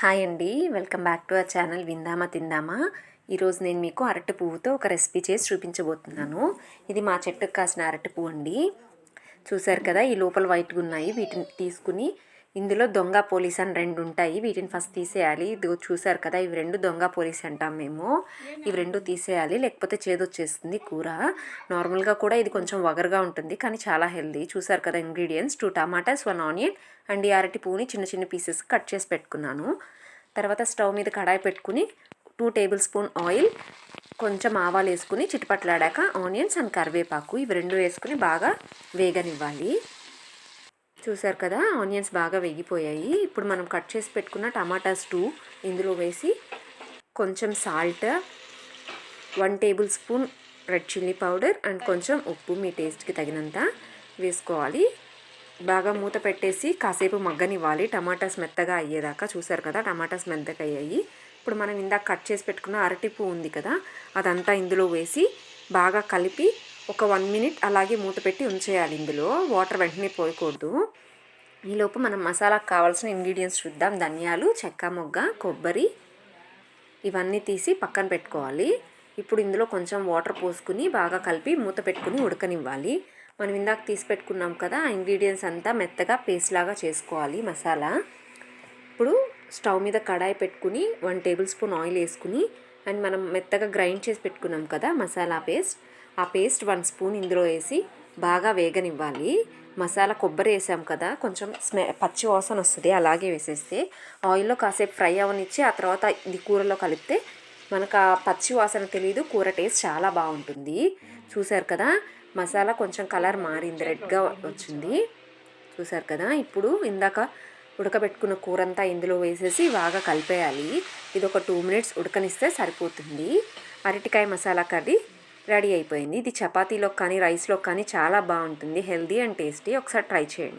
Hi అండి. Welcome back to our channel విందామా తిందామా? ఈరోజు నేను మీకు అరటి పువ్వుతో ఒక రెసిపీ చేసి చూపించబోతున్నాను. ఇది మా చెట్టుకు కాసిన అరటి పువ్వు అండి. చూసారు కదా ఈ లోపల వైట్గా ఉన్నాయి. వీటిని తీసుకుని ఇందులో దొంగ పోలీస్ అని రెండు ఉంటాయి వీటిని ఫస్ట్ తీసేయాలి. ఇదిగో చూసారు కదా ఇవి రెండు దొంగ పోలీస్ అంటాం మేము. ఇవి రెండు తీసేయాలి. లేకపోతే చేదొచ్చేస్తుంది కూర. నార్మల్గా కూడా ఇది కొంచెం వగరుగా ఉంటుంది కానీ చాలా హెల్దీ. చూసారు కదా ingredients. Two tomatoes one onion and ఈ అరటి పూని చిన్న చిన్న పీసెస్ కట్ చేసి పెట్టుకున్నాను. తర్వాత స్టవ్ మీద కడాయి పెట్టుకుని టూ టేబుల్ స్పూన్ ఆయిల్ కొంచెం ఆవాలు వేసుకుని చిటిపట్లాడాక ఆనియన్స్ అండ్ కరివేపాకు ఇవి రెండు వేసుకుని బాగా వేగనివ్వాలి. చూసారు కదా ఆనియన్స్ బాగా వేగిపోయాయి. ఇప్పుడు మనం కట్ చేసి పెట్టుకున్న టమాటాస్ టూ ఇందులో వేసి కొంచెం salt one tablespoon red chilli powder and కొంచెం ఉప్పు మీ టేస్ట్కి తగినంత వేసుకోవాలి. బాగా మూత పెట్టేసి కాసేపు మగ్గనివ్వాలి. టమాటాస్ మెత్తగా అయ్యేదాకా చూసారు కదా టమాటాస్ మెత్తగా అయ్యాయి. ఇప్పుడు మనం ఇందాక కట్ చేసి పెట్టుకున్న అరటిపు ఉంది కదా అదంతా ఇందులో వేసి బాగా కలిపి ఒక వన్ మినిట్ అలాగే మూత పెట్టి ఉంచేయాలి ఇందులో. వాటర్ వెంటనే పోయకూడదు. ఈలోపు మనం మసాలాకు కావాల్సిన ఇంగ్రీడియంట్స్ చూద్దాం. ధనియాలు చెక్క మొగ్గ కొబ్బరి ఇవన్నీ తీసి పక్కన పెట్టుకోవాలి. ఇప్పుడు ఇందులో కొంచెం వాటర్ పోసుకుని బాగా కలిపి మూత పెట్టుకుని ఉడకనివ్వాలి. మనం ఇందాక తీసి పెట్టుకున్నాం కదా ఆ ఇంగ్రీడియంట్స్ అంతా మెత్తగా పేస్ట్ లాగా చేసుకోవాలి మసాలా. ఇప్పుడు స్టవ్ మీద కడాయి పెట్టుకుని వన్ టేబుల్ స్పూన్ ఆయిల్ వేసుకుని అండ్ మనం మెత్తగా గ్రైండ్ చేసి పెట్టుకున్నాం కదా మసాలా పేస్ట్. ఆ పేస్ట్ వన్ స్పూన్ ఇందులో వేసి బాగా వేగనివ్వాలి. మసాలా కొబ్బరి వేసాం కదా కొంచెం స్మె పచ్చి వాసన వస్తుంది అలాగే వేసేస్తే. ఆయిల్లో కాసేపు ఫ్రై అవనిచ్చి ఆ తర్వాత ఇది కూరలో కలిపితే మనకు ఆ పచ్చి వాసన తెలియదు కూర టేస్ట్ చాలా బాగుంటుంది. చూసారు కదా మసాలా కొంచెం కలర్ మారింది రెడ్గా వచ్చింది. చూసారు కదా ఇప్పుడు ఇందాక ఉడకబెట్టుకున్న కూర అంతా ఇందులో వేసేసి బాగా కలిపేయాలి. ఇది ఒక టూ మినిట్స్ ఉడకనిస్తే సరిపోతుంది. అరటికాయ మసాలా కర్రీ రెడీ అయిపోయింది. ఇది చపాతీలో కానీ రైస్లో కానీ చాలా బాగుంటుంది. Healthy and tasty. ఒకసారి ట్రై చేయండి.